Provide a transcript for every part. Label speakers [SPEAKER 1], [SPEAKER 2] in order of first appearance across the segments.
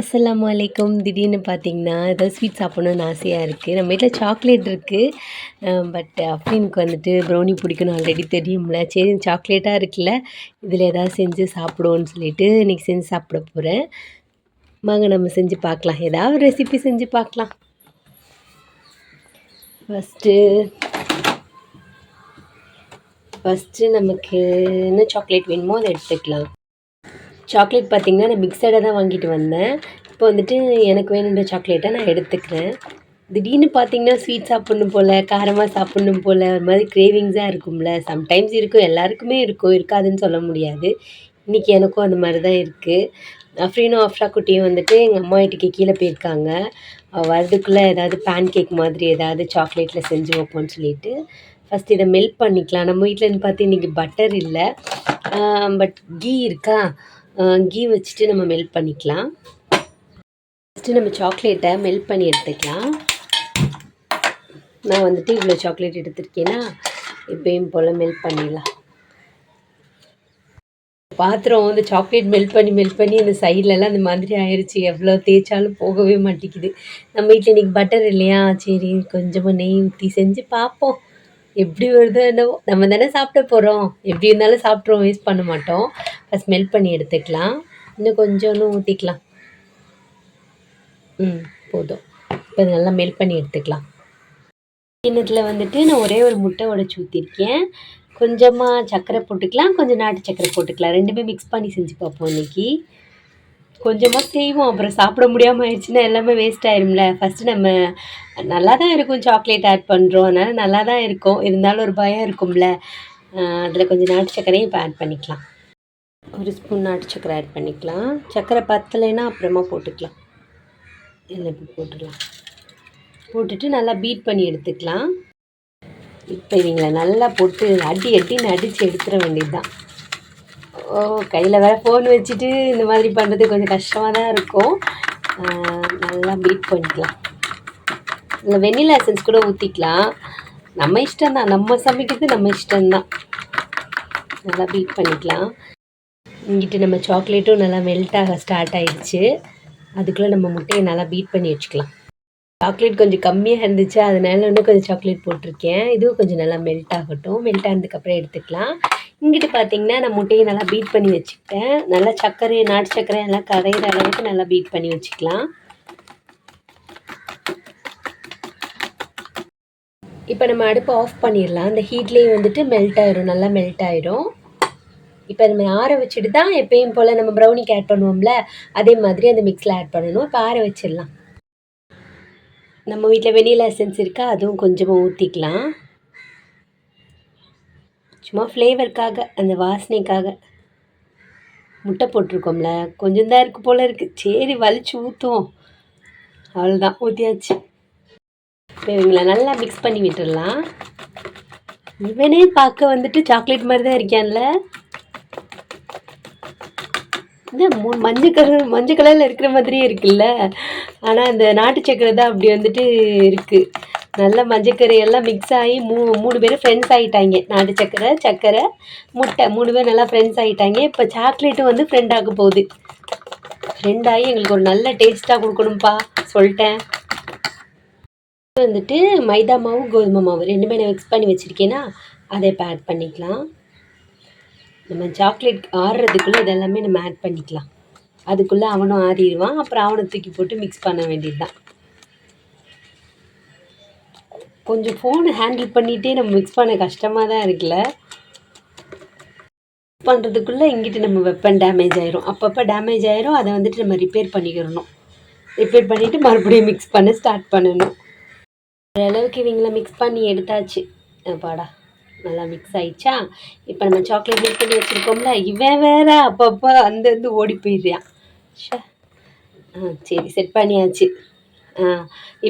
[SPEAKER 1] அஸ்லாம் அலைக்கும். திடீர்னு பார்த்தீங்கன்னா ஏதோ ஸ்வீட் சாப்பிட்ணுன்னு ஆசையாக இருக்குது நம்ம வீட்டில் சாக்லேட் இருக்குது பட் அஃப்ரீனுக்கு வந்துட்டு ப்ரௌனி பிடிக்கணும் ஆல்ரெடி தெரியும்ல. சரி சாக்லேட்டாக இருக்குல்ல. இதில் ஏதாவது செஞ்சு சாப்பிடுவோன்னு சொல்லிட்டு இன்றைக்கி செஞ்சு சாப்பிட போகிறேன் வாங்க நம்ம செஞ்சு பார்க்கலாம். ஏதாவது ஒரு ரெசிபி செஞ்சு பார்க்கலாம். ஃபஸ்ட்டு ஃபஸ்ட்டு நமக்கு என்ன சாக்லேட் வேணுமோ அதை எடுத்துக்கலாம். சாக்லேட் பார்த்திங்கன்னா நான் மிக்சடாக தான் வாங்கிட்டு வந்தேன். இப்போ வந்துட்டு எனக்கு வேணுன்ற சாக்லேட்டை நான் எடுத்துக்கிறேன். திடீர்னு பார்த்தீங்கன்னா ஸ்வீட் சாப்பிட்ணும் போல் காரமாக சாப்பிட்ணும் போல் ஒரு மாதிரி கிரேவிங்ஸாக இருக்கும்ல. சம்டைம்ஸ் இருக்கும் எல்லாருக்குமே இருக்கும் இருக்காதுன்னு சொல்ல முடியாது. இன்றைக்கி எனக்கும் அந்த மாதிரி தான் இருக்குது அஃப்ரீனும் அஃப்ரா குட்டியும் வந்துட்டு எங்கள் அம்மா வீட்டுக்கு கீழே போயிருக்காங்க. வரதுக்குள்ளே ஏதாவது பேன் கேக் மாதிரி ஏதாவது சாக்லேட்டில் செஞ்சு வைப்போம்னு சொல்லிட்டு ஃபஸ்ட் இதை மெல்ட் பண்ணிக்கலாம். நம்ம வீட்டில் பார்த்து இன்றைக்கி பட்டர் இல்லை. பட் கீ இருக்கா? கீ வச்சுட்டு நம்ம மெல்ட் பண்ணிக்கலாம். ஃபஸ்ட்டு நம்ம சாக்லேட்டை மெல்ட் பண்ணி எடுத்துக்கலாம். நான் வந்துட்டு இவ்வளோ சாக்லேட் எடுத்திருக்கேன்னா இப்பயும் போல் மெல்ட் பண்ணிடலாம். பாத்திரம் வந்து சாக்லேட் மெல்ட் பண்ணி மெல்ட் பண்ணி அந்த சைட்லலாம் அந்த மாதிரி ஆயிடுச்சு எவ்வளோ தேய்ச்சாலும் போகவே மாட்டேங்குது. நம்ம வீட்டில் இன்றைக்கி பட்டர் இல்லையா? சரி கொஞ்சமாக நெய் ஊற்றி செஞ்சு பார்ப்போம். எப்படி வருதோ என்னவோ நம்ம தானே சாப்பிட போகிறோம் எப்படி இருந்தாலும் சாப்பிட்ருவோம் வேஸ்ட் பண்ண மாட்டோம். இப்போ ஸ்மெல் பண்ணி எடுத்துக்கலாம். இன்னும் கொஞ்சோன்னு ஊற்றிக்கலாம் ம் போதும். இப்போ நல்லா மெல் பண்ணி எடுத்துக்கலாம். கிண்ணத்தில் வந்துட்டு நான் ஒரே ஒரு முட்டை உடச்சி ஊற்றிருக்கேன் கொஞ்சமாக சர்க்கரை போட்டுக்கலாம் கொஞ்சம் நாட்டு சர்க்கரை போட்டுக்கலாம். ரெண்டுமே மிக்ஸ் பண்ணி செஞ்சு பார்ப்போம் இன்றைக்கி கொஞ்சமாக செய்வோம். அப்புறம் சாப்பிட முடியாமல் ஆயிடுச்சுன்னா எல்லாமே வேஸ்ட் ஆயிரும்ல. ஃபஸ்ட்டு நம்ம நல்லா தான் இருக்கும் சாக்லேட் ஆட் பண்ணுறோம் அதனால் நல்லா தான் இருக்கும். இருந்தாலும் ஒரு பயம் இருக்கும்ல. அதில் கொஞ்சம் நாட்டு சர்க்கரையும் இப்போ ஆட் பண்ணிக்கலாம். ஒரு ஸ்பூன் நாட்டு சர்க்கரை ஆட் பண்ணிக்கலாம். சர்க்கரை பத்தலைன்னா அப்புறமா போட்டுக்கலாம். எல்லாம் இப்போ போட்டுடலாம். போட்டுட்டு நல்லா பீட் பண்ணி எடுத்துக்கலாம். இப்போ இவங்களை நல்லா போட்டு அடி அடின்னு அடித்து எடுத்துட வேண்டியது தான் ஓ கையில் வேறு ஃபோன் வச்சுட்டு இந்த மாதிரி பண்ணுறது கொஞ்சம் கஷ்டமாக தான் இருக்கும். நல்லா பீட் பண்ணிக்கலாம். இந்த வெண்ணிலா எசன்ஸ் கூட ஊற்றிக்கலாம் நம்ம இஷ்டம் தான். நம்ம சமைக்கிறது நம்ம இஷ்டம்தான் நல்லா பீட் பண்ணிக்கலாம். இங்கிட்டு நம்ம சாக்லேட்டும் நல்லா மெல்ட் ஆக ஸ்டார்ட் ஆகிடுச்சு அதுக்குள்ளே நம்ம முட்டையை நல்லா பீட் பண்ணி வச்சுக்கலாம். சாக்லேட் கொஞ்சம் கம்மியாக இருந்துச்சு. அதனால இன்னும் கொஞ்சம் சாக்லேட் போட்டிருக்கேன். இதுவும் கொஞ்சம் நல்லா மெல்ட் ஆகட்டும். மெல்ட் ஆனதுக்கப்புறம் எடுத்துக்கலாம். இங்கிட்டு பார்த்தீங்கன்னா நான் முட்டையை நல்லா பீட் பண்ணி வச்சுக்கிட்டேன். நல்லா சர்க்கரை நாட்டு சர்க்கரை எல்லாம் கரையிற அளவுக்கு நல்லா பீட் பண்ணி வச்சுக்கலாம். இப்போ நம்ம அடுப்பை ஆஃப் பண்ணிடலாம். அந்த ஹீட்லேயே வந்துட்டு மெல்ட் ஆயிரும். நல்லா மெல்ட் ஆயிரும். இப்போ நம்ம ஆற வச்சுட்டு தான் எப்பயும் போல் நம்ம ப்ரௌனிக்கு ஆட் பண்ணுவோம்ல அதே மாதிரி அந்த மிக்ஸில் ஆட் பண்ணணும். இப்போ ஆற வச்சிடலாம். நம்ம வீட்டில் வெனிலா எசன்ஸ் இருக்கா அதுவும் கொஞ்சமாக ஊற்றிக்கலாம் சும்மா ஃப்ளேவருக்காக அந்த வாசனைக்காக முட்டை போட்டிருக்கோம்ல கொஞ்சம் தான் இருக்குது போல் இருக்குது சரி வலிச்சு ஊற்றுவோம் அவ்வளோதான் ஊற்றியாச்சு இப்போ இவங்களை நல்லா மிக்ஸ் பண்ணி விட்டுடலாம். இவனே பார்க்க வந்துட்டு சாக்லேட் மாதிரி தான் இருக்கான்ல இந்த மூ மஞ்சள் கலர் மஞ்சள் கலரில் இருக்கிற மாதிரியே இருக்குல்ல? ஆனால் அந்த நாட்டு சக்கரை தான் அப்படி வந்துட்டு இருக்குது நல்ல மஞ்சக்கறி எல்லாம் மிக்ஸ் ஆகி மூ மூணு பேரும் ஃப்ரெண்ட்ஸ் ஆகிட்டாங்க நாட்டு சக்கரை சக்கரை முட்டை மூணு பேர் நல்லா ஃப்ரெண்ட்ஸ் ஆகிட்டாங்க இப்போ சாக்லேட்டும் வந்து ஃப்ரெண்ட் ஆக போகுது. ஃப்ரெண்ட் ஆகி எங்களுக்கு ஒரு நல்ல டேஸ்ட்டாக கொடுக்கணும்ப்பா சொல்லிட்டேன். வந்துட்டு மைதா மாவு கோதுமை மாவு ரெண்டுமே நான் மிக்ஸ் பண்ணி வச்சுருக்கேன்னா அதை இப்போ ஆட் பண்ணிக்கலாம். நம்ம சாக்லேட் ஆடுறதுக்குள்ளே இதெல்லாமே நம்ம ஆட் பண்ணிக்கலாம். அதுக்குள்ளே அவனும் ஆறிடுவான் அப்புறம் அவனை தூக்கி போட்டு மிக்ஸ் பண்ண வேண்டியது தான் கொஞ்சம் ஃபோனை ஹேண்டில் பண்ணிகிட்டே நம்ம மிக்ஸ் பண்ண கஷ்டமாக தான் இருக்குல்ல? பண்ணுறதுக்குள்ளே இங்கிட்டு நம்ம வெப்பன் டேமேஜ் ஆயிரும். அப்பப்போ டேமேஜ் ஆயிரும். அதை வந்துட்டு நம்ம ரிப்பேர் பண்ணிக்கிறணும். ரிப்பேர் பண்ணிவிட்டு மறுபடியும் மிக்ஸ் பண்ண ஸ்டார்ட் பண்ணணும். ஓரளவுக்கு இவங்களை மிக்ஸ் பண்ணி எடுத்தாச்சு. பாடா நல்லா மிக்ஸ் ஆயிடுச்சா? இப்போ நம்ம சாக்லேட் மிக்ஸ் பண்ணி வச்சுருக்கோம்ல? இவன் வேற அப்பப்போ அந்தந்து ஓடி போயிடுறான். ஷே ஆ சரி செட் பண்ணியாச்சு. ஆ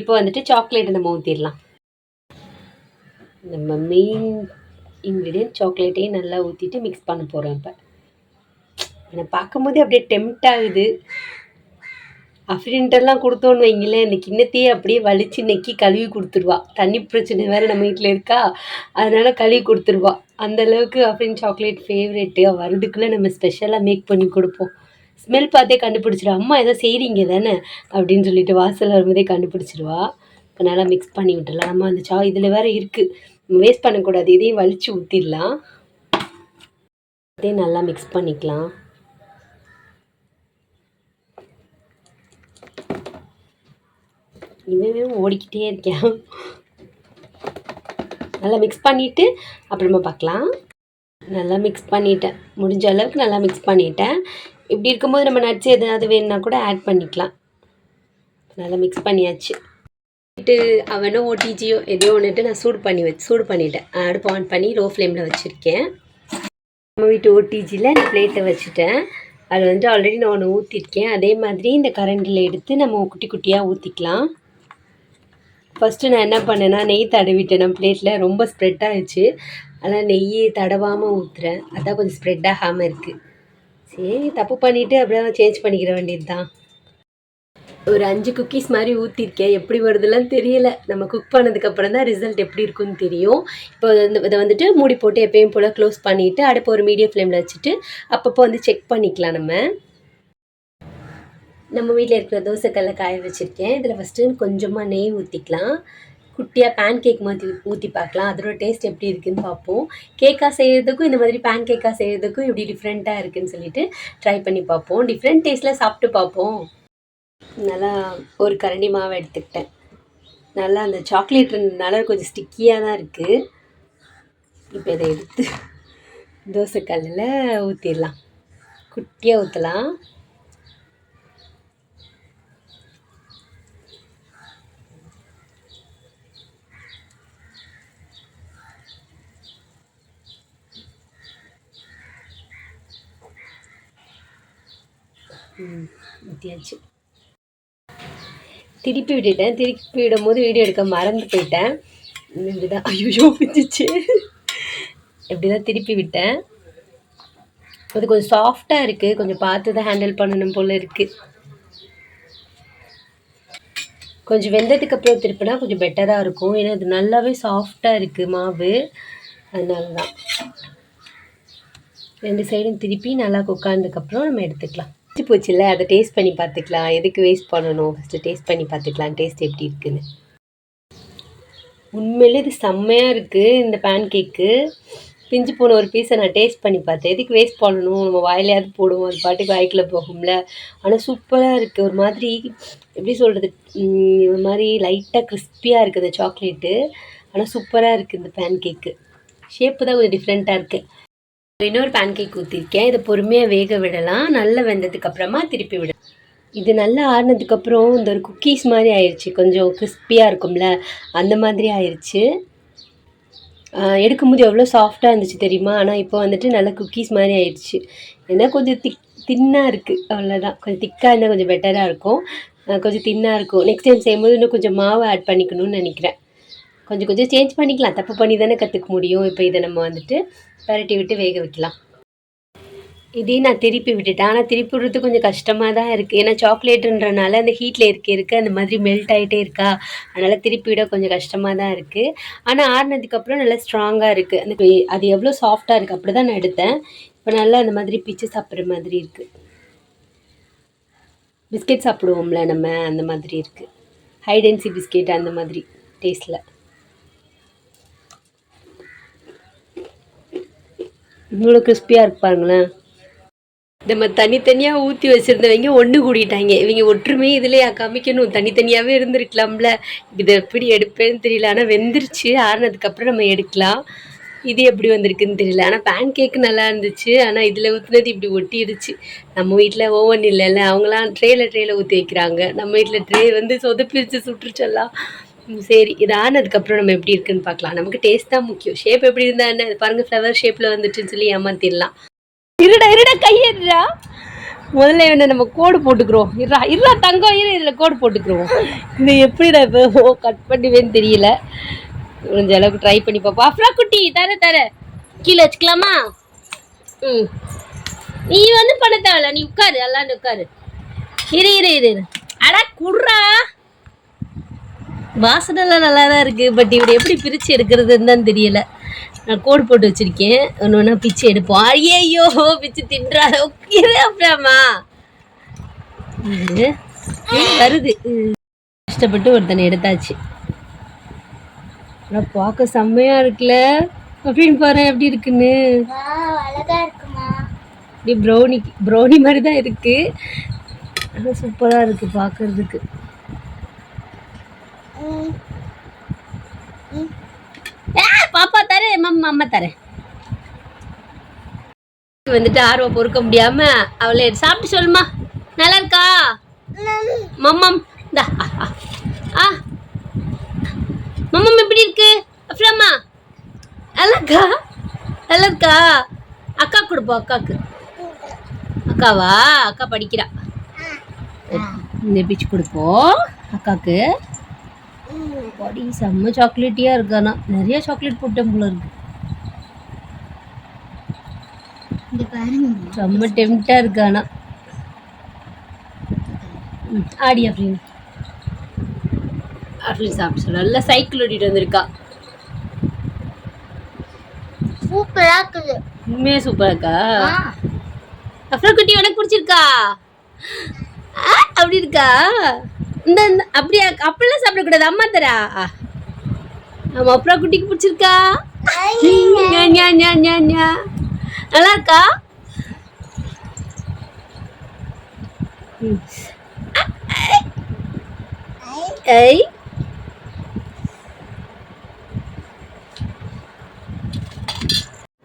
[SPEAKER 1] இப்போ வந்துட்டு சாக்லேட்டை நம்ம ஊற்றிடலாம் நம்ம மெயின் இன்க்ரீடியன்ட் சாக்லேட்டையும் நல்லா ஊற்றிட்டு மிக்ஸ் பண்ண போகிறோம் இப்போ. என்னை பார்க்கும்போதே அப்படியே டெம்ட் ஆகுது. அஃப்ரின்ட்டெல்லாம் கொடுத்தோன்னு வைங்களேன் இந்த கிண்ணத்தையே அப்படியே வலிச்சு நெக்கி கழுவி கொடுத்துருவா. தண்ணி பிரச்சனை வேறு நம்ம வீட்டில் இருக்கா? அதனால் கழுவி கொடுத்துருவா. அந்தளவுக்கு அஃப்ரின் சாக்லேட் ஃபேவரெட்டு வரதுக்குள்ளே நம்ம ஸ்பெஷலாக மேக் பண்ணி கொடுப்போம். ஸ்மெல் பார்த்தே கண்டுபிடிச்சிருவா அம்மா ஏதோ செய்கிறீங்க தானே? அப்படின்னு சொல்லிட்டு வாசல் வரும்போதே கண்டுபிடிச்சிருவா. இப்போ நல்லா மிக்ஸ் பண்ணி விட்டுடலாம். நம்ம அந்த சா இதில் வேறு இருக்குது வேஸ்ட் பண்ணக்கூடாது. இதையும் வலிச்சு ஊற்றிடலாம் இதையும் நல்லா மிக்ஸ் பண்ணிக்கலாம். இதுவே ஓடிக்கிட்டே இருக்கேன். நல்லா மிக்ஸ் பண்ணிவிட்டு அப்புறமா பார்க்கலாம். நல்லா மிக்ஸ் பண்ணிட்டேன். முடிஞ்ச அளவுக்கு நல்லா மிக்ஸ் பண்ணிட்டேன். இப்படி இருக்கும்போது நம்ம நட்ஸ் எதாவது வேணுன்னா கூட ஆட் பண்ணிக்கலாம். நல்லா மிக்ஸ் பண்ணியாச்சு. ட்டு அவனோ ஓடிஜியோ எதையோ ஒன்றுட்டு நான் சூடு பண்ணி வச்சு சூடு பண்ணிட்டேன். அடுப்பு ஆன் பண்ணி லோ ஃப்ளேமில் வச்சுருக்கேன். நம்ம வீட்டு ஓடிஜியில் இந்த பிளேட்டை வச்சுட்டேன். அது வந்து ஆல்ரெடி நான் ஒன்று ஊற்றிருக்கேன் அதே மாதிரி இந்த கரண்டில் எடுத்து நம்ம குட்டி குட்டியாக ஊற்றிக்கலாம் ஃபஸ்ட்டு நான் என்ன பண்ணேன்னா நெய் தடவிட்டேன். நம்ம பிளேட்டில் ரொம்ப ஸ்ப்ரெட் ஆகிடுச்சு ஆனால் நெய் தடவாமல் ஊற்றுறேன் அதான் கொஞ்சம் ஸ்ப்ரெட் ஆகாமல் இருக்குது சரி தப்பு பண்ணிவிட்டு அப்படியே சேஞ்ச் பண்ணிக்கிற வேண்டியது தான் ஒரு அஞ்சு குக்கீஸ் மாதிரி ஊற்றிருக்கேன் எப்படி வருதுலாம் தெரியல. நம்ம குக் பண்ணதுக்கப்புறம் தான் ரிசல்ட் எப்படி இருக்குன்னு தெரியும். இப்போ வந்து இதை வந்துட்டு மூடி போட்டு எப்பயும் போல் க்ளோஸ் பண்ணிவிட்டு அடுப்பு ஒரு மீடியம் ஃப்ளேமில் வச்சுட்டு அப்பப்போ வந்து செக் பண்ணிக்கலாம் நம்ம. நம்ம வீட்டில் இருக்கிற தோசைக்கல்ல காய வச்சுருக்கேன். இதில் ஃபஸ்ட்டு கொஞ்சமாக நெய் ஊற்றிக்கலாம் குட்டியாக பேன் கேக் மாற்றி ஊற்றி பார்க்கலாம். அதோட டேஸ்ட் எப்படி இருக்குன்னு பார்ப்போம். கேக்காக செய்கிறதுக்கும் இந்த மாதிரி பேன் கேக்காக செய்கிறதுக்கும் எப்படி டிஃப்ரெண்ட்டாக இருக்குன்னு சொல்லிட்டு ட்ரை பண்ணி பார்ப்போம். டிஃப்ரெண்ட் டேஸ்ட்டில் சாப்பிட்டு பார்ப்போம். நல்லா ஒரு கரண்டி மாவு எடுத்துக்கிட்டேன். நல்லா அந்த சாக்லேட் இருந்ததுனால கொஞ்சம் ஸ்டிக்கியாக தான் இருக்குது இப்போ இதை எடுத்து தோசைக்கல்லில் ஊற்றிடலாம் குட்டியாக ஊற்றலாம் ம் ஊற்றியாச்சு திருப்பி விட்டுட்டேன். திருப்பி விடும்போது வீடியோ எடுக்க மறந்து போயிட்டேன். இப்படி தான் ஐயோ பிடிச்சிச்சு இப்படி தான் திருப்பி விட்டேன்? அது கொஞ்சம் சாஃப்டாக இருக்குது கொஞ்சம் பார்த்து தான் ஹேண்டில் பண்ணணும் போல் இருக்குது கொஞ்சம் வெந்ததுக்கு அப்புறம் திருப்பினா கொஞ்சம் பெட்டராக இருக்கும். ஏன்னா இது நல்லாவே சாஃப்டாக இருக்குது மாவு. அதனால தான் ரெண்டு சைடும் திருப்பி நல்லா உட்காந்ததுக்கப்புறம் நம்ம எடுத்துக்கலாம். பிடிச்சி போச்சுல்ல அதை டேஸ்ட் பண்ணி பார்த்துக்கலாம். எதுக்கு வேஸ்ட் பண்ணணும்? ஃபஸ்ட்டு டேஸ்ட் பண்ணி பார்த்துக்கலாம். டேஸ்ட் எப்படி இருக்குன்னு. உண்மையிலே இது செம்மையாக இருக்குது இந்த பேன் கேக்கு பிஞ்சு போன ஒரு பீஸை நான் டேஸ்ட் பண்ணி பார்த்தேன். எதுக்கு வேஸ்ட் பண்ணணும்? நம்ம வாயிலையாவது போடுவோம். அது பாட்டுக்கு வாய்க்கில் போகும்ல. ஆனால் சூப்பராக இருக்குது ஒரு மாதிரி எப்படி சொல்கிறது ஒரு மாதிரி லைட்டாக கிறிஸ்பியாக இருக்குது சாக்லேட்டு ஆனால் சூப்பராக இருக்குது இந்த பேன் கேக்கு ஷேப்பு தான் கொஞ்சம் டிஃப்ரெண்ட்டாக இருக்குது இன்னொரு பேன் கேக் ஊற்றிருக்கேன் இதை பொறுமையாக வேக விடலாம். நல்லா வெந்ததுக்கு அப்புறமா திருப்பி விட இது நல்லா ஆறுனதுக்கப்புறம் இந்த ஒரு குக்கீஸ் மாதிரி ஆயிடுச்சு கொஞ்சம் கிறிஸ்பியாக இருக்கும்ல அந்த மாதிரி ஆயிடுச்சு எடுக்கும்போது எவ்வளோ சாஃப்டாக இருந்துச்சு தெரியுமா? ஆனால் இப்போ வந்துட்டு நல்லா குக்கீஸ் மாதிரி ஆயிடுச்சு ஏன்னா கொஞ்சம் திக் தின்னாக இருக்குது அவ்வளோதான் கொஞ்சம் திக்காக இருந்தால் கொஞ்சம் பெட்டராக இருக்கும். கொஞ்சம் தின்னாக இருக்கும். நெக்ஸ்ட் டைம் செய்யும்போது இன்னும் கொஞ்சம் மாவு ஆட் பண்ணிக்கணும்னு நினைக்கிறேன். கொஞ்சம் கொஞ்சம் சேஞ்ச் பண்ணிக்கலாம். தப்பு பண்ணி தானே கற்றுக்க முடியும். இப்போ இதை நம்ம வந்துட்டு பரட்டி விட்டு வேக வைக்கலாம் இதையும் நான் திருப்பி விட்டுட்டேன். ஆனால் திருப்பி விடுறது கொஞ்சம் கஷ்டமாக தான் இருக்குது ஏன்னா சாக்லேட்டுன்றனால அந்த ஹீட்டில் இருக்க இருக்க அந்த மாதிரி மெல்ட் ஆகிட்டே இருக்கா? அதனால் திருப்பி விட கொஞ்சம் கஷ்டமாக தான் இருக்குது ஆனால் ஆறுனதுக்கப்புறம் நல்லா ஸ்ட்ராங்காக இருக்குது அந்த அது எவ்வளோ சாஃப்டாக இருக்குது அப்படி தான் நான் எடுத்தேன். இப்போ நல்லா அந்த மாதிரி பிச்சு சாப்பிட்ற மாதிரி இருக்குது பிஸ்கெட் சாப்பிடுவோம்ல நம்ம அந்த மாதிரி இருக்குது ஹைடென்சி பிஸ்கெட் அந்த மாதிரி டேஸ்ட்டில் இவ்வளோ கிறிஸ்பியாக இருக்கு பாருங்களேன். நம்ம தனித்தனியாக ஊற்றி வச்சுருந்தவங்க ஒன்று கூடிட்டாங்க. இவங்க ஒற்றுமை இதுலையா காமிக்கணும். தனித்தனியாகவே இருந்திருக்கலாம்ல. இதை எப்படி எடுப்பேன்னு தெரியல. ஆனால் வெந்துருச்சு. ஆறுனதுக்கப்புறம் நம்ம எடுக்கலாம். இது எப்படி வந்திருக்குன்னு தெரியல. ஆனால் பேன் கேக்கு நல்லா இருந்துச்சு. ஆனால் இதில் ஊற்றுனது இப்படி ஒட்டிடுச்சு. நம்ம வீட்டில் ஓவன் இல்லைல்ல. அவங்களாம் ட்ரேயில் ட்ரேயில் ஊற்றி வைக்கிறாங்க. நம்ம வீட்டில் ட்ரே வந்து சொதப்பிடுச்சு சுற்றுச்செல்லாம் சரி இது ஆனதுக்கப்புறம் நம்ம எப்படி இருக்குன்னு பார்க்கலாம். நமக்கு டேஸ்ட் தான் முக்கியம். ஷேப் எப்படி இருந்தா என்ன? பாருங்க ஃப்ளவர் ஷேப்பில் வந்துட்டுன்னு சொல்லி ஏமாத்திடலாம். இருடா இருடா கையேடுடா. முதல்ல என்ன நம்ம கோடு போட்டுக்கிறோம். இருடா இருடா தங்கம் இரு இதில் கோடு போட்டுக்கிறோம். இது எப்படிடா இப்போ கட் பண்ணுவேன்னு தெரியல. முடிஞ்ச அளவுக்கு ட்ரை பண்ணி பார்ப்போம். அஃப்ரா குட்டி தர தர. கீழே வச்சுக்கலாமா? ம். நீ வந்து பண்ண தேவையில்ல. நீ உட்காரு அல்லாண்டு உட்காரு. இரு இரு இரு இரு. அட குடுறா. வாசனைலாம் நல்லா தான் இருக்குது பட் இப்படி எப்படி பிரித்து எடுக்கிறதுன்னு தான் தெரியல. நான் கோடு போட்டு வச்சுருக்கேன். ஒன்று ஒன்றா பிச்சு எடுப்போம். ஐயோ பிச்சு தின்றா இரு அப்புறமா இது ஏய், வருது. கஷ்டப்பட்டு ஒருத்தனை எடுத்தாச்சு. ஆனால் பார்க்க செம்மையா இருக்குல்ல? அப்படின்னு பாரு எப்படி இருக்குன்னு. இப்படி ப்ரௌனி ப்ரௌனி மாதிரி தான் இருக்கு. ஆனால் சூப்பராக இருக்கு பார்க்கறதுக்கு. பாப்பா மம்மா அம்மா தரேன் வந்துட்டு ஆர்வம் பொறுக்க முடியாம அவளை சாப்பிட்டு சொல்லுமா. நல்லா இருக்கா? மம்மம் இந்தா ஆ, மம்மம் எப்படி இருக்கு? அப்புறமா நல்லா இருக்கா? நல்லா இருக்கா? அக்கா கொடுப்போம் அக்காக்கு. அக்காவா? அக்கா படிக்கிறா. இந்த பிச்சு கொடுப்போம் அக்காக்கு. பாடி செம்ம சாக்லேட்டியா இருக்கு. ஆனா நிறைய சாக்லேட் போட்டேன் போல இருக்கு. செம்ம டெம்டா இருக்கு ஆனா. ம், ஆடி அப்படின்னு அப்படின்னு சாப்பிட்டு நல்லா சைக்கிள் ஓட்டிட்டு வந்திருக்கா.
[SPEAKER 2] சூப்பரா இருக்குது.
[SPEAKER 1] உண்மையே சூப்பரா இருக்கா? அப்புறம் குட்டி உனக்கு பிடிச்சிருக்கா? ஆ, அப்படி இருக்கா? இந்த அப்படியா அப்படிலாம் சாப்பிடக்கூடாது. அம்மா தரா. ஆமா அப்புறம் குட்டிக்கு பிடிச்சிருக்கா. நல்லா இருக்கா. ஐ.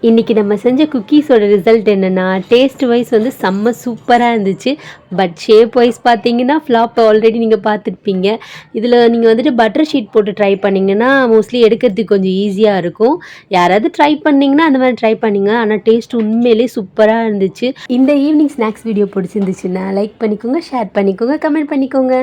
[SPEAKER 1] இன்றைக்கி நம்ம செஞ்ச குக்கீஸோட ரிசல்ட் என்னென்னா டேஸ்ட் வைஸ் வந்து செம்ம சூப்பராக இருந்துச்சு. பட் ஷேப் வைஸ் பார்த்தீங்கன்னா ஃப்ளாப் ஆல்ரெடி நீங்கள் பார்த்துருப்பீங்க இதில் நீங்கள் வந்துட்டு பட்டர் ஷீட் போட்டு ட்ரை பண்ணிங்கன்னா மோஸ்ட்லி எடுக்கிறதுக்கு கொஞ்சம் ஈஸியாக இருக்கும். யாராவது ட்ரை பண்ணிங்கன்னா அந்த மாதிரி ட்ரை பண்ணிங்க. ஆனால் டேஸ்ட் உண்மையிலே சூப்பராக இருந்துச்சு. இந்த ஈவினிங் ஸ்நாக்ஸ் வீடியோ பிடிச்சிருந்துச்சுன்னா லைக் பண்ணிக்கோங்க ஷேர் பண்ணிக்கோங்க கமெண்ட் பண்ணிக்கோங்க.